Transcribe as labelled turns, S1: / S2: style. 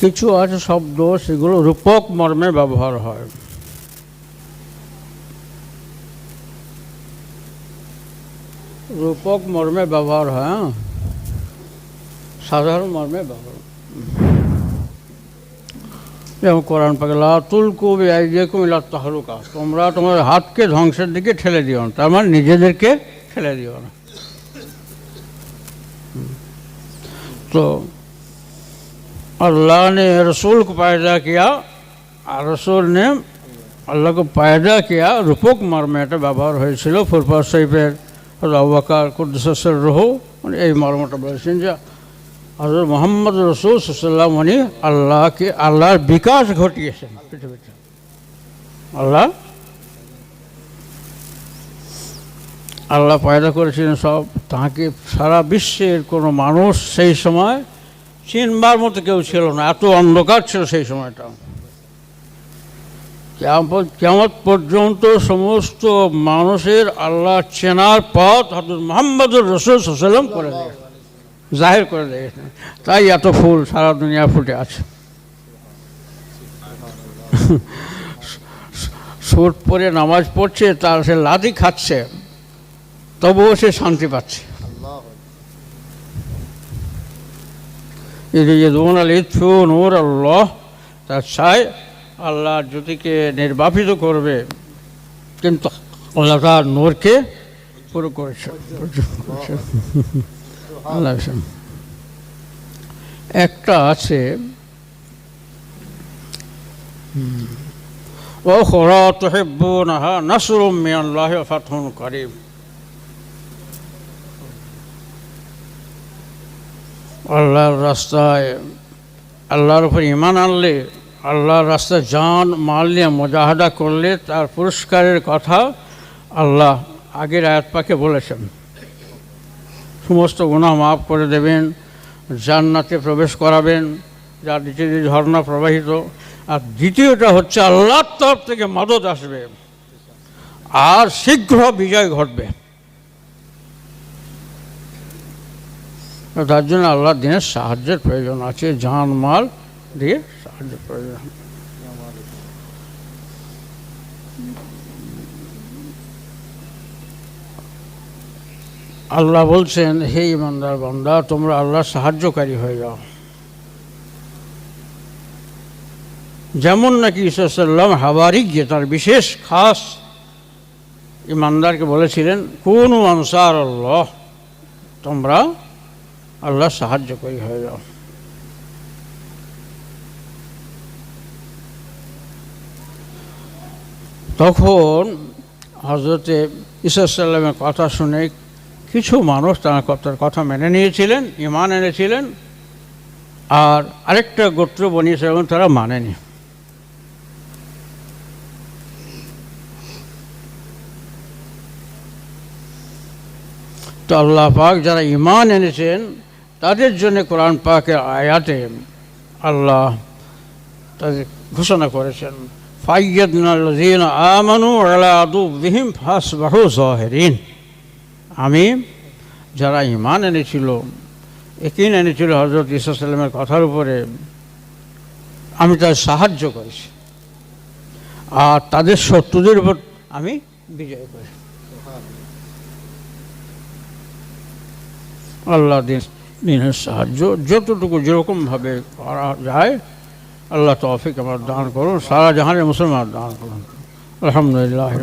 S1: কিছু আছে শব্দ সেগুলো রূপক মর্মে ব্যবহার হয় রূপক মর্মে ব্যবহার হয় হ্যাঁ? সাধারণ মর্মে ব্যবহার যেমন কোরআন পাকে লাতুল কবি আইজেকুম ইলা তাহলুকা তোমরা তোমার হাতকে ধ্বংসের দিকে ঠেলে দিও না তার মানে নিজেদেরকে ঠেলে দিও না হুম। তো अल्लाह ने रसूल को पैदा किया আর রসুল নে আল্লাহকে পায়দা কিয়া রূপক মর্মে এটা ব্যবহার হয়েছিল ফুরফার সাহিবের আবাকার কুদ্দুসের রহ উনি এই মর্মটা বলেছেন যে হজরত মোহাম্মদ রসুল সাল্লাম উনি আল্লাহকে আল্লাহর বিকাশ ঘটিয়েছেন পৃথিবীতে আল্লাহ আল্লাহ পয়দা করেছিলেন সব তাকে সারা বিশ্বের কোনো মানুষ সেই সময় চিনবার মতো কেউ ছিল না, এত অন্ধকার ছিল সেই সময়টা। কেমন পর্যন্ত সমস্ত মানুষের আল্লাহ চেনার পথ হজরত মোহাম্মদুর রসুল সাল্লাম করে দিয়েছেন, জাহির করে দিয়েছেন। তাই এত ফুল সারা দুনিয়া ফুটে আছে। সুট পরে নামাজ পড়ছে, তার সে লাদি খাচ্ছে, তবুও সে শান্তি পাচ্ছে। ইদুন আল ইথু নূর আল্লাহ তার চাই আল্লাহ জ্যোতিকে নির্বাপিত করবে। কিন্তু আল্লাহ তার নূরকে পুরো করেছে। আল্লাহ। একটা আছে ও খরা তুহিব্বুনাহা নাসরুম মিনাল্লাহি ওয়া ফাতহুন করিম। আল্লাহর রাস্তায়, আল্লাহর উপর ইমান আনলে, আল্লাহর রাস্তায় জান, মাল নিয়ে মোজাহাদা করলে তার পুরস্কারের কথা আল্লাহ আগের আয়াত পাকে বলেছেন। সমস্ত গুণা মাফ করে দেবেন, জান্নাতে প্রবেশ করাবেন, যার নিচে দিয়ে ঝর্ণা প্রবাহিত। আর দ্বিতীয়টা হচ্ছে আল্লাহর তরফ থেকে মদত আসবে। আর শীঘ্র বিজয় ঘটবে। তার জন্য আল্লাহ দিনের সাহায্যের প্রয়োজন আছে জান মাল দিয়ে সাহায্যের প্রয়োজন। আল্লাহ বলছেন, হে ইমানদার বান্দা, তোমরা আল্লাহ সাহায্যকারী হয়ে যাও। যেমন নাকি ঈশ্বরসাল্লাম হাওয়ারিক যে তার বিশেষ খাস ইমানদারকে বলেছিলেন, কোন আনসার আল্লাহ তোমরা আল্লাহ সাহায্য করি, হয়ে যাও। তখন হজরতে ঈশ্বরসাল্লামের কথা শুনে কিছু মানুষ তার কথা মেনে নিয়েছিলেন ইমান এনেছিলেন, আর আরেকটা গোত্র বনিয়েছিলেন তারা মানেনি। তো আল্লাহ পাক যারা ইমান এনেছেন তাদের জন্য কোরআন পাকের আয়াতে আল্লাহ তাদের ঘোষণা করেছেন আমি যারা ইমান এনেছিল একিন এনেছিল হজরত ইসাল্লামের কথার উপরে, আমি তার সাহায্য করেছি। আর তাদের শত্রুদের উপর আমি বিজয় করেছি। আল্লাহ দিন দিনের সাহায্য, যতটুকু যেরকমভাবে করা যায়, আল্লাহ তৌফিক আমার দান করুন, সারা জাহানের মুসলমান দান করুন। আলহামদুলিল্লাহ